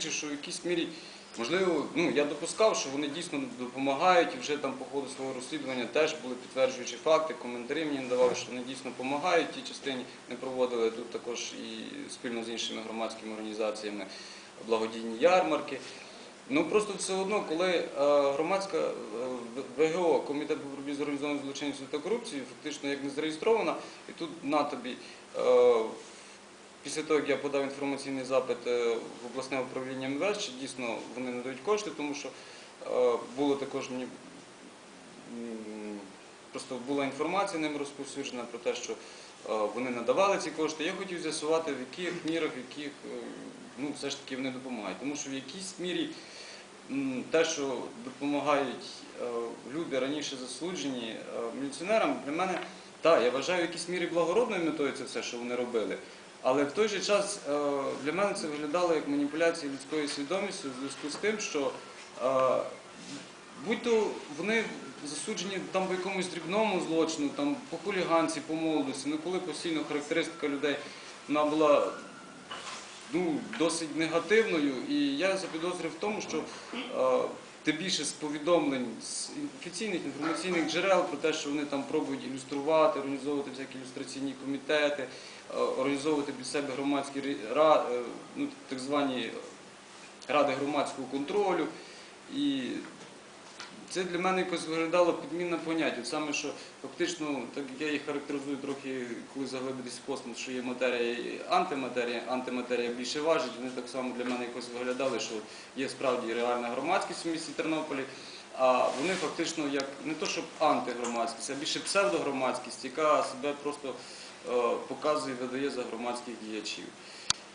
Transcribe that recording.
свідчив, що в якійсь мірі, можливо, ну я допускав, що вони дійсно допомагають, і вже там по ходу свого розслідування теж були підтверджуючі факти, коментарі мені надавали, що вони дійсно допомагають тій частині. Ми проводили тут також і спільно з іншими громадськими організаціями благодійні ярмарки. Ну просто все одно, коли е, громадська е, ВГО, комітет по боротьбі з організованою злочинністю та корупцією, фактично як не зареєстрована, і тут на тобі. Після того, як я подав інформаційний запит е, в обласне управління МВС, чи дійсно вони надають кошти, тому що е, було також мені просто була інформація ним розповсюджена про те, що е, вони надавали ці кошти. Я хотів з'ясувати, в яких мірах, в яких ну, все ж таки вони допомагають. Тому що в якійсь мірі те, що допомагають люди раніше засуджені міліціонерам, для мене, так, я вважаю в якійсь мірі благородною метою це все, що вони робили. Але в той же час е, для мене це виглядало як маніпуляція людською свідомістю в зв'язку з тим, що е, будь-то вони засуджені там по якомусь дрібному злочину, там по хуліганці, по молодості, ну коли постійно характеристика людей вона була ну, досить негативною, і я запідозрив в тому, що е, тим більше з повідомлень з офіційних інформаційних джерел про те, що вони там пробують ілюструвати, організовувати всякі ілюстраційні комітети, е, організовувати під себе громадські е, ну, так звані ради громадського контролю. І це для мене якось виглядало підмінне поняття. Саме, що фактично, так я їх характеризую трохи, коли заглибитись в космос, що є матерія і антиматерія, антиматерія більше важить, вони так само для мене якось виглядали, що є справді реальна громадськість у місті Тернополі, а вони фактично як не то, щоб антигромадськість, а більше псевдогромадськість, яка себе просто е, показує, видає за громадських діячів.